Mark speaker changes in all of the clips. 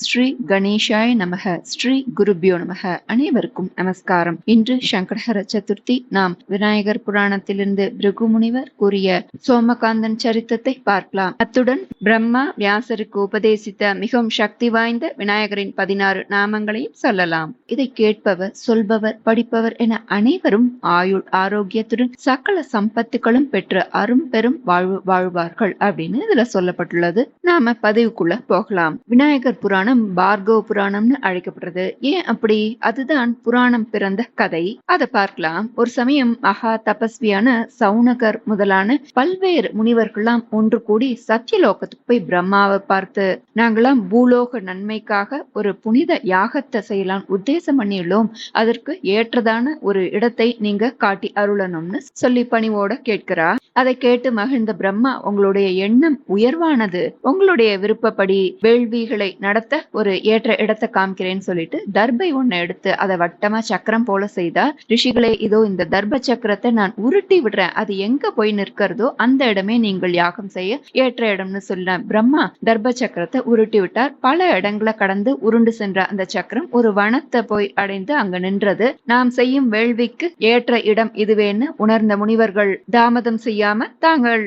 Speaker 1: ஸ்ரீ கணேஷாய நமக ஸ்ரீ குருபியோ நமக. அனைவருக்கும் நமஸ்காரம். இன்று சங்கடஹர சதுர்த்தி. நாம் விநாயகர் புராணத்திலிருந்து பிருகு முனிவர் கூறிய சோமகாந்தன் சரித்தத்தை பார்க்கலாம். அத்துடன் பிரம்மா வியாசருக்கு உபதேசித்த மிகவும் சக்தி வாய்ந்த விநாயகரின் பதினாறு நாமங்களையும் சொல்லலாம். இதை கேட்பவர் சொல்பவர் படிப்பவர் என அனைவரும் ஆயுள் ஆரோக்கியத்துடன் சகல சம்பத்துகளும் பெற்று அரும் பெரும் வாழ்வு வாழ்வார்கள் அப்படின்னு இதுல சொல்லப்பட்டுள்ளது. நாம பதிவுக்குள்ள போகலாம். விநாயகர் புராணம் பார்கவ புராணம்னு அழைக்கப்படுறது. ஏன் அப்படி? அதுதான் புராணம் பிறந்த கதை. அதை பார்க்கலாம். ஒரு சமயம் மகா தபஸ்வியான சவுனகர் முதலான பல்வேறு முனிவர்கள்லாம் ஒன்று கூடி சத்தியலோகத்துக்கு போய் பிரம்மாவை பார்த்து நாங்களாம் பூலோக நன்மைக்காக ஒரு புனித யாகத்தை செய்யலாம் உத்தேசம் பண்ணியுள்ளோம். அதற்கு ஏற்றதான ஒரு இடத்தை நீங்க காட்டி அருளணும்னு சொல்லி பணிவோட கேட்கிறா. அதை கேட்டு மகிழ்ந்த பிரம்மா உங்களுடைய எண்ணம் உயர்வானது. உங்களுடைய விருப்பப்படி வேள்விகளை நடத்த ஒரு ஏற்ற இடத்தை காமிக்கிறேன்னு சொல்லிட்டு தர்பை ஒன்னு எடுத்து அதை வட்டமா சக்கரம் போல செய்தா ரிஷிகளே இதோ இந்த தர்ப சக்கரத்தை நான் உருட்டி விடுறேன். அது எங்க போய் நிற்கிறதோ அந்த இடமே நீங்கள் யாகம் செய்ய ஏற்ற இடம்னு சொல்ல பிரம்மா தர்ப சக்கரத்தை உருட்டி விட்டார். பல இடங்களை கடந்து உருண்டு சென்ற அந்த சக்கரம் ஒரு வனத்தை போய் அடைந்து அங்க நின்றது. நாம் செய்யும் வேள்விக்கு ஏற்ற இடம் இதுவேன்னு உணர்ந்த முனிவர்கள் தாமதம் செய்யாம தாங்கள்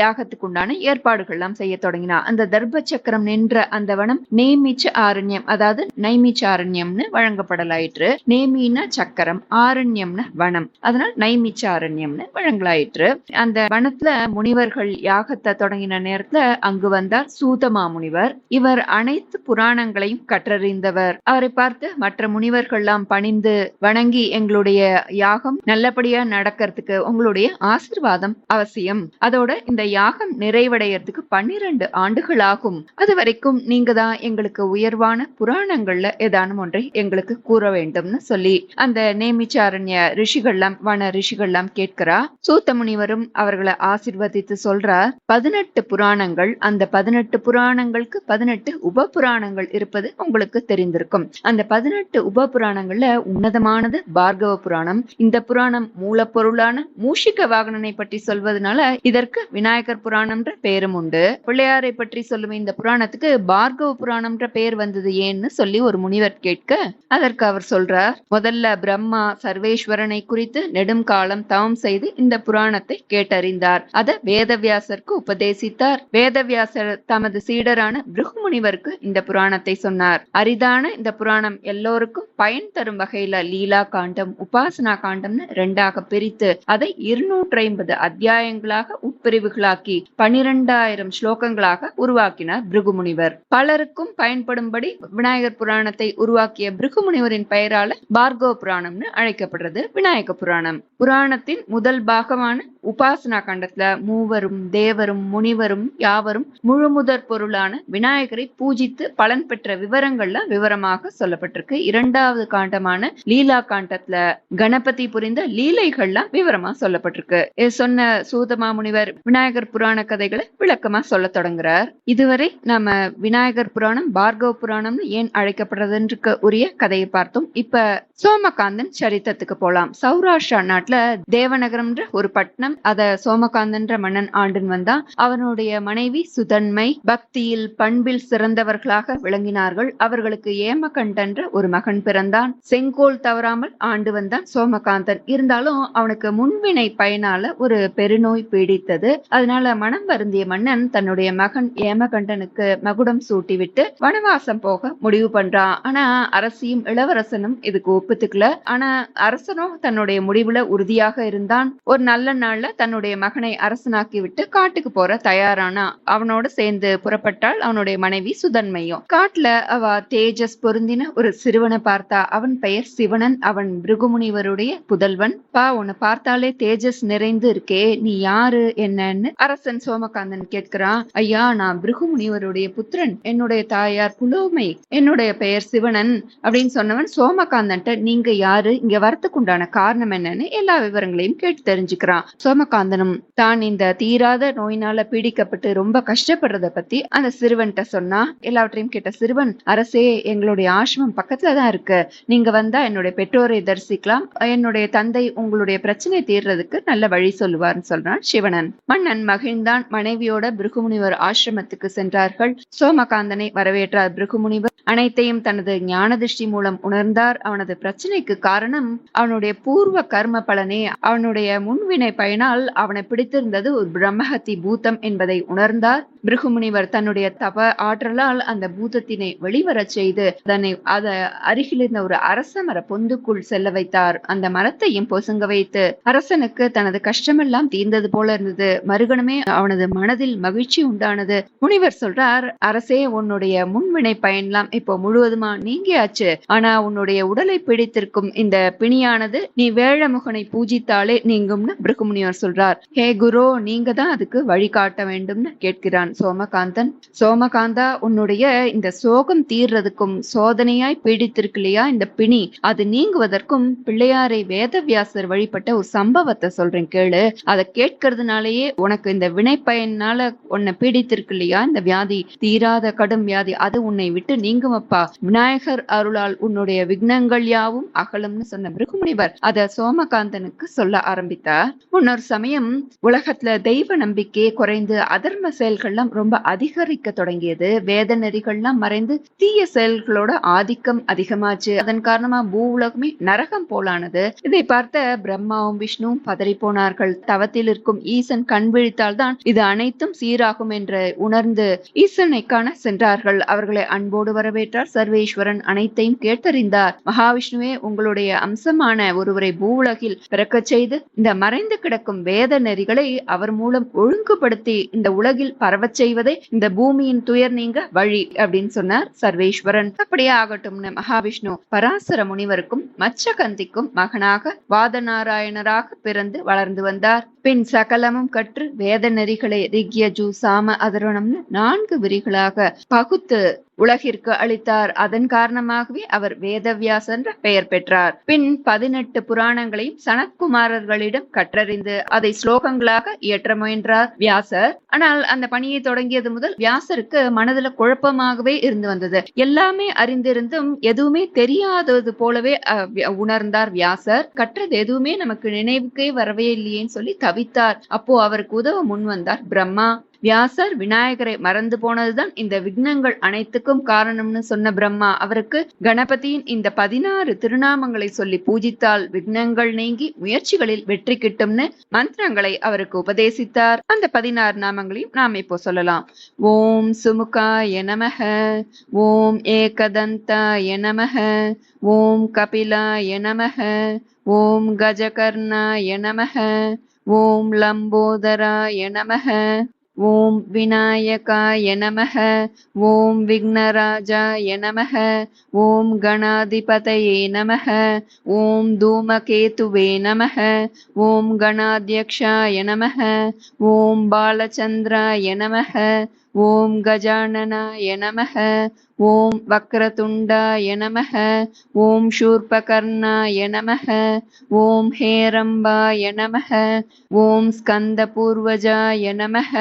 Speaker 1: யாகத்துக்குண்டான ஏற்பாடுகள் எல்லாம் செய்ய தொடங்கினா. அந்த தர்ப சக்கரம் நின்ற அந்த வனம் நேம் நேமிச்ச ஆரண்யம் அதாவது நைமிச்ச ஆரண்யம்னு வழங்கப்படலாயிற்று. நேமினா சக்கரம் ஆரண்யம்னு வனம். அதனால் நைமிச்ச ஆரண்யம்னு வழங்கலாயிற்று. அந்த வனத்துல முனிவர்கள் யாகத்தை தொடங்கின நேரத்துல அங்கு வந்தார் சூதமா முனிவர். இவர் அனைத்து புராணங்களையும் கற்றறிந்தவர். அவரை பார்த்து மற்ற முனிவர்கள்லாம் பணிந்து வணங்கி எங்களுடைய யாகம் நல்லபடியா நடக்கிறதுக்கு உங்களுடைய ஆசிர்வாதம் அவசியம். அதோட இந்த யாகம் நிறைவடையறதுக்கு பன்னிரண்டு ஆண்டுகள் ஆகும் அது வரைக்கும் நீங்க தான் எங்களுக்கு உயர்வான புராணங்கள்ல ஏதானும் ஒன்றை எங்களுக்கு கூற வேண்டும்னு சொல்லி அந்த நேமிச்சாரண்ய ரிஷிகள்லாம் வன ரிஷிகள்லாம் கேட்கிறா. சூத்த முனிவரும் அவர்களை ஆசிர்வதித்து சொல்றார் பதினெட்டு புராணங்கள் அந்த பதினெட்டு புராணங்களுக்கு பதினெட்டு உப புராணங்கள் இருப்பது உங்களுக்கு தெரிந்திருக்கும். அந்த பதினெட்டு உப புராணங்கள்ல உன்னதமானது பார்கவ புராணம். இந்த புராணம் மூலப்பொருளான மூஷிக வாகனனை பற்றி சொல்வதனால இதற்கு விநாயகர் புராணம்ன்ற பெயரும் உண்டு. பிள்ளையாரை பற்றி சொல்லும் இந்த புராணத்துக்கு பார்கவ புராணம்ன்ற என்ற பெயர் வந்தது ஏன்னு சொல்லி ஒரு முனிவர் கேட்க அதற்கு அவர் சொல்றார் முதல்ல பிரம்மா சர்வேஸ்வரனை குறித்து நெடும் காலம் தவம் செய்து இந்த புராணத்தை கேட்டறிந்தார். அதை வேதவியாசருக்கு உபதேசித்தார். வேதவியாசர் தமது சீடரான பிருகு முனிவருக்கு இந்த புராணத்தை சொன்னார். அரிதான இந்த புராணம் எல்லோருக்கும் பயன் தரும் வகையில லீலா காண்டம் உபாசனா காண்டம்னு ரெண்டாக பிரித்து அதை இருநூற்றி ஐம்பது அத்தியாயங்களாக உட்பிரிவுகளாக்கி பனிரெண்டாயிரம் ஸ்லோகங்களாக உருவாக்கினார் பிருகு முனிவர் பலருக்கும் பயன்படும்படி விநாயகர் புராணத்தை உருவாக்கிய பிருகுமுனிவரின் பெயரால பார்கவ புராணம்னு அழைக்கப்படுறது விநாயக புராணம். புராணத்தின் முதல் பாகமான உபாசனா காண்டத்துல மூவரும் தேவரும் முனிவரும் யாவரும் முழுமுதற் பொருளான விநாயகரை பூஜித்து பலன் பெற்ற விவரங்கள்லாம் விவரமாக சொல்லப்பட்டிருக்கு. இரண்டாவது காண்டமான லீலா காண்டத்துல கணபதி புரிந்த லீலைகள்லாம் விவரமா சொல்லப்பட்டிருக்கு. சொன்ன சூதமா முனிவர் விநாயகர் புராண கதைகளை விளக்கமா சொல்ல தொடங்குறார். இதுவரை நம்ம விநாயகர் புராணம் பார்கவ புராணம்னு ஏன் அழைக்கப்படுறதுன்ற உரிய கதையை பார்த்தோம். இப்ப சோமகாந்தன் சரித்திரத்துக்கு போலாம். சௌராஷ்டிரா நாட்டுல தேவநகரம்ன்ற ஒரு பட்டணம். அத சோமகாந்தன்ற மன்னன் ஆண்டுன் வந்தான். அவனுடைய மனைவி சுதன்மை பக்தியில் பண்பில் சிறந்தவர்களாக விளங்கினார்கள். அவர்களுக்கு ஏமகண்டன்ற ஒரு மகன் பிறந்தான். செங்கோல் தவறாமல் ஆண்டு வந்தான் சோமகாந்தன். இருந்தாலும் அவனுக்கு முன்வினை பயனால ஒரு பெருநோய் பீடித்தது. அதனால மனம் வருந்திய மன்னன் தன்னுடைய மகன் ஏமகண்டனுக்கு மகுடம் சூட்டிவிட்டு வனவாசம் போக முடிவு பண்றான் ஆனா அரசியும் இளவரசனும் இதுக்கு ஒப்புத்துக்கல. ஆனா அரசனும் தன்னுடைய முடிவுல உறுதியாக இருந்தான். ஒரு நல்ல நாள்ல தன்னுடைய மகனை அரசனாக்கி விட்டு காட்டுக்கு போற தயாரானா. அவனோட சேர்ந்து புறப்பட்டாள் அவனுடைய மனைவி சுதன்மையும். காட்டுல அவ தேஜஸ் பொருந்தின ஒரு சிறுவனை பார்த்தா அவன் பெயர் சிவனன் அவன் பிருகுமுனிவருடைய புதல்வன். பா உன்னை பார்த்தாலே தேஜஸ் நிறைந்து இருக்கே நீ யாரு என்னன்னு அரசன் சோமகாந்தன் கேட்கிறான். ஐயா நான் பிருகுமுனிவருடைய புத்திரன். என்னுடைய தாயார் புலோமை. என்னுடைய பெயர் சிவனன் அப்படின்னு சொன்னவன் சோமகாந்தன்ட்ட நீங்க யாரு? இங்க வரத்துக்கு உண்டான காரணம் என்னன்னு எல்லா விவரங்களையும் கேட்டு தெரிஞ்சுக்கிறான். சோமகாந்தனும் தான் இந்த தீராத நோயினால பீடிக்கப்பட்டு ரொம்ப கஷ்டப்படுறத பத்தி அந்த சிறுவன்கிட்ட சொன்னா எல்லாவற்றையும் கேட்ட சிறுவன் அரசே எங்களுடைய ஆசிரமம் பக்கத்துல தான் இருக்கு. நீங்க வந்தா என்னுடைய பெற்றோரை தரிசிக்கலாம். என்னுடைய தந்தை உங்களுடைய பிரச்சனை தீர்றதுக்கு நல்ல வழி சொல்லுவார்னு சொல்றான் சிவனன். மன்னன் மகிழ்ந்தான். மனைவியோட பிருகுமுனிவர் ஆசிரமத்துக்கு சென்றார்கள். சோமகாந்தனை வரவேற்ற பெற்றார். பிருகுமுனிவர் அனைத்தையும் தனது ஞான திருஷ்டி மூலம் உணர்ந்தார். அவனது பிரச்சனைக்கு காரணம் அவனுடைய பூர்வ கர்ம பலனே. அவனுடைய முன்வினை பயனால் அவனை பிடித்திருந்தது ஒரு பிரம்மஹத்தி பூத்தம் என்பதை உணர்ந்தார். பிருகுமுனிவர் தன்னுடைய தப ஆற்றலால் அந்த பூதத்தினை வெளிவரச் செய்து தன்னை அத அருகில் இருந்த ஒரு அரச மர பொந்துக்குள் செல்ல வைத்தார். அந்த மரத்தையும் பொசுங்க வைத்து அரசனுக்கு தனது கஷ்டமெல்லாம் தீர்ந்தது போல இருந்தது. மறுகணமே அவனது மனதில் மகிழ்ச்சி உண்டானது. முனிவர் சொல்றார் அரசே உன்னுடைய முன்வினை பயன்லாம் இப்போ முழுவதுமா நீங்கியாச்சு. ஆனா உன்னுடைய உடலை பிடித்திருக்கும் இந்த பிணியானது நீ வேழமுகனை பூஜித்தாலே நீங்கும்னு பிருகுமுனிவர் சொல்றார். ஹே குரு நீங்க தான் அதுக்கு வழிகாட்ட வேண்டும்னு கேட்கிறான் சோமகாந்தன். சோமகாந்தா உன்னுடைய இந்த சோகம் தீர்றதுக்கும் சோதனையாய் பீடித்திருக்கு இல்லையா இந்த பிணி? அது நீங்குவதற்கும் பிள்ளையாரை வேதவியாசர் வழிபட்ட ஒரு சம்பவத்தை சொல்றேன் கேளு. அதை கேட்கறதுனாலயே உனக்கு இந்த வினை பயனால உன்னை பீடித்திருக்கு இல்லையா இந்த வியாதி? தீராத கடும் வியாதி. அது உன்னை விட்டு நீங்குமப்பா. விநாயகர் அருளால் உன்னுடைய விக்னங்கள் யாவும் அகலும்னு சொன்ன பிருகுமுனிவர் அத சோமகாந்தனுக்கு சொல்ல ஆரம்பித்தார். முன்னொரு சமயம் உலகத்துல தெய்வ நம்பிக்கையே குறைந்து அதர்ம செயல்கள்லாம் ரொம்ப அதிகரிக்க தொடங்கியது. வேத நெறிகள்லாம் மறைந்து தீய செயல்களோட ஆதிக்கம் அதிகமாச்சு. அதன் காரணமா பூ உலகமே நரகம் போலானது. இதை பார்த்த பிரம்மாவும் விஷ்ணுவும் பதறி போனார்கள். தவத்தில் இருக்கும் ஈசன் கண் விழித்தால்தான் இது அனைத்தும் சீராகும் என்று உணர்ந்து ஈசனை காண சென்றார்கள். அவர்களை அன்போடு வரவேற்றார். சர்வேஸ்வரன் அனைத்தையும் கேட்டறிந்தார். மகாவிஷ்ணுவே உங்களுடைய அம்சமான ஒருவரை பூவுலகில் பிறக்கச் செய்து இந்த மறைந்து கிடக்கும் வேத நெறிகளை அவர் மூலம் ஒழுங்குபடுத்தி இந்த உலகில் பரவச் செய்வதே இந்த பூமியின் துயர் நீங்க வழி அப்படின்னு சொன்னார் சர்வேஸ்வரன். அப்படியே ஆகட்டும்னு மகாவிஷ்ணு. பராசர முனிவருக்கும் மச்சகந்திக்கும் மகனாக வாதநாராயணராக பிறந்து வளர்ந்து வந்தார். பின் சகலமும் கற்று வேத நெறிகளை ரிக்யஜு சாம அதரணம்னு நான்கு விரிகளாக பகுத்து உலகிற்கு அளித்தார். அதன் காரணமாகவே அவர் வேதவியாஸ் என்ற பெயர் பெற்றார். பின் பதினெட்டு புராணங்களையும் சனத்குமாரர்களிடம் கற்றறிந்து அதை ஸ்லோகங்களாக இயற்ற முயன்றார் வியாசர். ஆனால் அந்த பணியை தொடங்கியது முதல் வியாசருக்கு மனதுல குழப்பமாகவே இருந்து வந்தது. எல்லாமே அறிந்திருந்தும் எதுவுமே தெரியாதது போலவே அஹ், உணர்ந்தார் வியாசர். கற்றது எதுவுமே நமக்கு நினைவுக்கே வரவே இல்லையேன்னு சொல்லி தவித்தார். அப்போ அவருக்கு உதவ முன் வந்தார் பிரம்மா. வியாசர் விநாயகரை மறந்து போனதுதான் இந்த விக்னங்கள் அனைத்துக்கும் காரணம்னு சொன்ன பிரம்மா. அவருக்கு கணபதியின் இந்த பதினாறு திருநாமங்களை சொல்லி பூஜித்தால் விக்னங்கள் நீங்கி முயற்சிகளில் வெற்றி கிட்டும்னு மந்திரங்களை அவருக்கு உபதேசித்தார். அந்த பதினாறு நாமங்களையும் நாம் இப்போ சொல்லலாம். ஓம் சுமுகாய நமக ஓம் ஏகதந்தாய நமக ஓம் கபிலாய நமக ஓம் கஜகர்ணாய நமக ஓம் லம்போதராய நமக ஓம் விநாயகாய நமக ஓம் விக்னராஜாய நமக ஓம் கணாதிபதயே நமக ஓம் தூமகேதுவே நமக ஓம் கணாத்யக்ஷாய நமக ஓம் பாலச்சந்திராய நமக ॐ गजाननाय नमः ॐ वक्रतुण्डाय नमः ॐ शूर्पकर्णाय नमः ॐ हेरम्बाय नमः ॐ स्कन्दपूर्वजाय नमः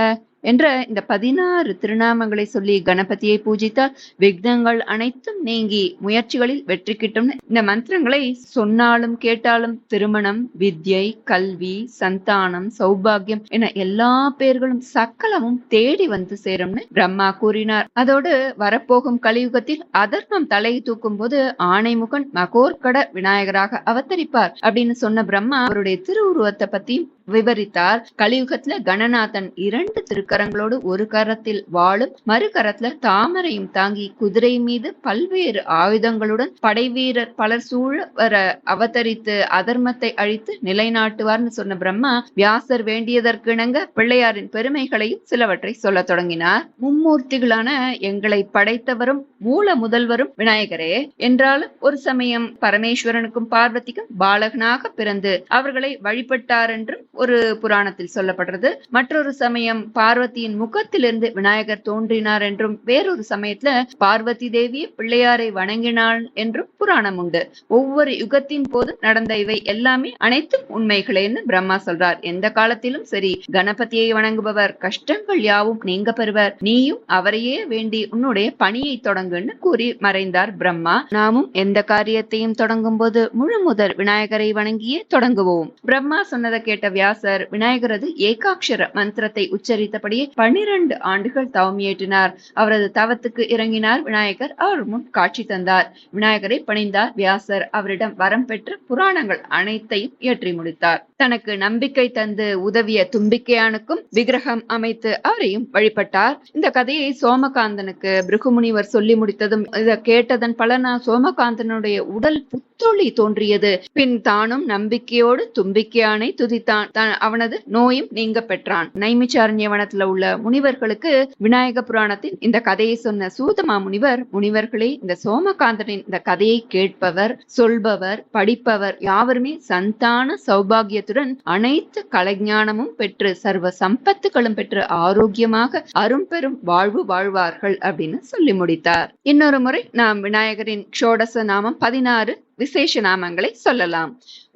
Speaker 1: என்ற இந்த பதினாறு திருநாமங்களை சொல்லி கணபதியை பூஜித்தால் விக்னங்கள் அனைத்தும் நீங்கி முயற்சிகளில் வெற்றி கிட்டும். இந்த மந்திரங்களை சொன்னாலும் கேட்டாலும் திருமணம் வித்யை கல்வி சந்தானம் சௌபாகியம் என எல்லா பேர்களும் சக்கலமும் தேடி வந்து சேரும்னு பிரம்மா கூறினார். அதோடு வரப்போகும் கலியுகத்தில் அதர்மம் தலை தூக்கும் போது ஆணைமுகன் மகோர்கட விநாயகராக அவதரிப்பார் அப்படின்னு சொன்ன பிரம்மா அவருடைய திருவுருவத்தை பத்தியும் விவரித்தார். கலியுகத்துல கணநாதன் இரண்டு திருக்கரங்களோடு ஒரு கரத்தில் வாழும் மறு கரத்துல தாமரையும் தாங்கி குதிரை மீது பல்வேறு ஆயுதங்களுடன் படைவீரர் பலர் சூழ வர அவதரித்து அதர்மத்தை அழித்து நிலைநாட்டுவார்னு சொன்ன பிரம்மா வியாசர் வேண்டியதற்கிணங்க பிள்ளையாரின் பெருமைகளையும் சிலவற்றை சொல்ல தொடங்கினார். மும்மூர்த்திகளான எங்களை படைத்தவரும் மூல முதல்வரும் விநாயகரே என்றாலும் ஒரு சமயம் பரமேஸ்வரனுக்கும் பார்வதிக்கும் பாலகனாக பிறந்து அவர்களை வழிபட்டார் என்றும் ஒரு புராணத்தில் சொல்லப்படுறது. மற்றொரு சமயம் பார்வதியின் முகத்திலிருந்து விநாயகர் தோன்றினார் என்றும் வேறொரு சமயத்துல பார்வதி தேவி பிள்ளையாரை வணங்கினாள் என்றும் புராணம் உண்டு. ஒவ்வொரு யுகத்தின் போது நடந்த இவை எல்லாமே அனைத்தும் உண்மைகளேன்னு பிரம்மா சொல்றார். எந்த காலத்திலும் சரி கணபதியை வணங்குபவர் கஷ்டங்கள் யாவும் நீங்க பெறுவர். நீயும் அவரையே வேண்டி உன்னுடைய பணியை தொடங்குன்னு கூறி மறைந்தார் பிரம்மா. நாமும் எந்த காரியத்தையும் தொடங்கும் போது முழு முதல் விநாயகரை வணங்கியே தொடங்குவோம். பிரம்மா சொன்னதை கேட்ட வியாசர் விநாயகரது ஏகாட்சர மந்திரத்தை உச்சரித்தபடியே பன்னிரண்டு ஆண்டுகள் தவம் இயற்றினார் அவரது தவத்துக்கு இறங்கினார் விநாயகர். அவர் முன் காட்சி தந்தார். விநாயகரை பணிந்தார் வியாசர். அவரிடம் வரம் பெற்று புராணங்கள் அனைத்தையும் இயற்றி முடித்தார். தனக்கு நம்பிக்கை தந்து உதவிய தும்பிக்கையானுக்கும் விக்கிரகம் அமைத்து அவரையும் வழிபட்டார். இந்த கதையை சோமகாந்தனுக்கு பிருகுமுனிவர் சொல்லி முடித்ததும் இதை கேட்டதன் பலனா சோமகாந்தனுடைய உடல் புத்தொளி தோன்றியது. பின் தானும் நம்பிக்கையோடு தும்பிக்கையானை துதித்தான். அவனது நோயும் நீங்க பெற்றான். நைமிச்சாரண்யவனத்துல உள்ள முனிவர்களுக்கு விநாயக புராணத்தின் இந்த கதையை சொன்ன சூதமா முனிவர் முனிவர்களே இந்த சோமகாந்தனின் இந்த கதையை கேட்பவர் சொல்பவர் படிப்பவர் யாவருமே சந்தான சௌபாகியத்துடன் அனைத்து கலைஞானமும் பெற்று சர்வ சம்பத்துகளும் பெற்று ஆரோக்கியமாக அரும்பெரும் வாழ்வு வாழ்வார்கள் அப்படின்னு சொல்லி முடித்தார். இன்னொரு முறை நாம் விநாயகரின் ஷோடச நாமம் பதினாறு விசேஷ நாமங்களை சொல்லலாம்.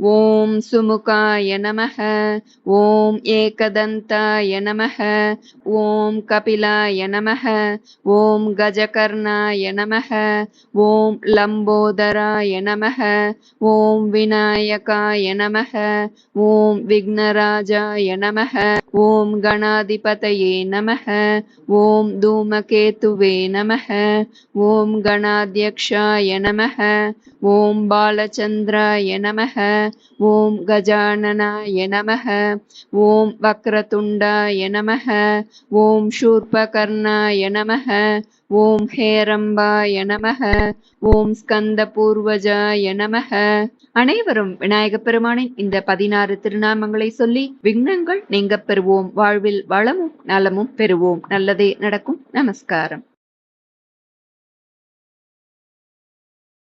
Speaker 1: ஓம் சுமுகாய நமக ஓம் ஏகதந்தாய நமக ஓம் கபிலாய நமக ஓம் கஜகர்ணாய நமக ஓம் லம்போதராய நமக ஓம் விநாயகாய நமக ஓம் விக்னராஜாய நமக ஓம் கணாதிபதயே நமக ஓம் தூமகேத்துவே நமக ஓம் கணாத்யக்ஷாய நமக ஓம் பாலச்சந்திராய நமக ஓம் கஜானனாய நமக ஓம் வக்ரதுண்டாய நமக ஓம் ஷூர்பகர்ணாய நமக ஓம் ஹேரம்பாய நமக ஓம் ஸ்கந்த பூர்வஜாய நமக. அனைவரும் விநாயக பெருமானின் இந்த பதினாறு திருநாமங்களை சொல்லி விக்னங்கள் நீங்க பெறுவோம். வாழ்வில் வளமும் நலமும் பெறுவோம். நல்லதே நடக்கும். நமஸ்காரம்.